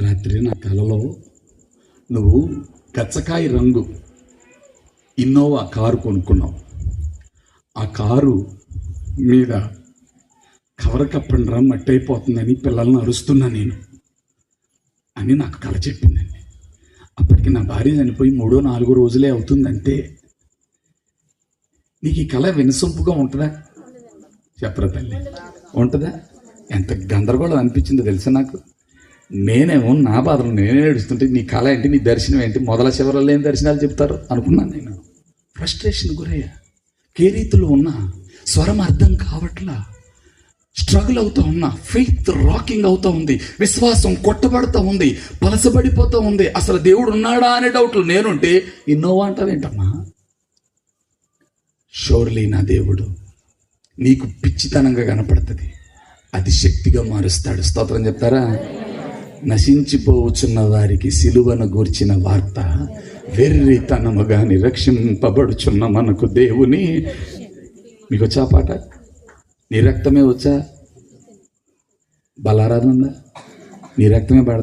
రాత్రి నా కలలో నువ్వు గచ్చకాయ రంగు ఇన్నోవా కారు కొనుక్కున్నావు. ఆ కారు మీద కవర్ కప్పండి రా మట్టి అయిపోతుందని పిల్లల్ని అరుస్తున్నా నేను అని నాకు కల చెప్పిందండి. అప్పటికి నా భార్య చనిపోయి మూడో నాలుగో రోజులే అవుతుందంటే నీకు ఈ కళ వినసొంపుగా ఉంటుందా? చెప్పరా తల్లి. ఉంటుందా? ఎంత గందరగోళం అనిపించిందో తెలుసా నాకు? నేనేమో నా బాధలు నేనే ఏడుస్తుంటే నీ కళ ఏంటి నీ దర్శనం ఏంటి మొదల చివరలో ఏం దర్శనాలు చెప్తారు అనుకున్నాను నేను. ఫ్రస్ట్రేషన్ గురయ్యా. కేరీతులు ఉన్నా స్వరం అర్థం కావట్లా. స్ట్రగుల్ అవుతూ ఉన్నా ఫెయిత్ రాకింగ్ అవుతూ ఉంది విశ్వాసం కొట్టబడుతూ ఉంది పలసబడిపోతూ ఉంది. అసలు దేవుడు ఉన్నాడా అనే డౌట్లు నేనుంటే ఇన్నోవా అంటావేంటమ్మా షోర్లీ నా దేవుడు నీకు పిచ్చితనంగా కనపడుతుంది. అది శక్తిగా మారుస్తాడు. స్తోత్రం చెప్తారా? నశించిపోవచ్చున్న వారికి సిలువను గూర్చిన వార్త వెర్రితనముగా నిరక్షింపబడుచున్న మనకు దేవుని. మీకు వచ్చా పాట? నీ రక్తమే వచ్చా? బలారాధన ఉందా? నీ రక్తమే పడ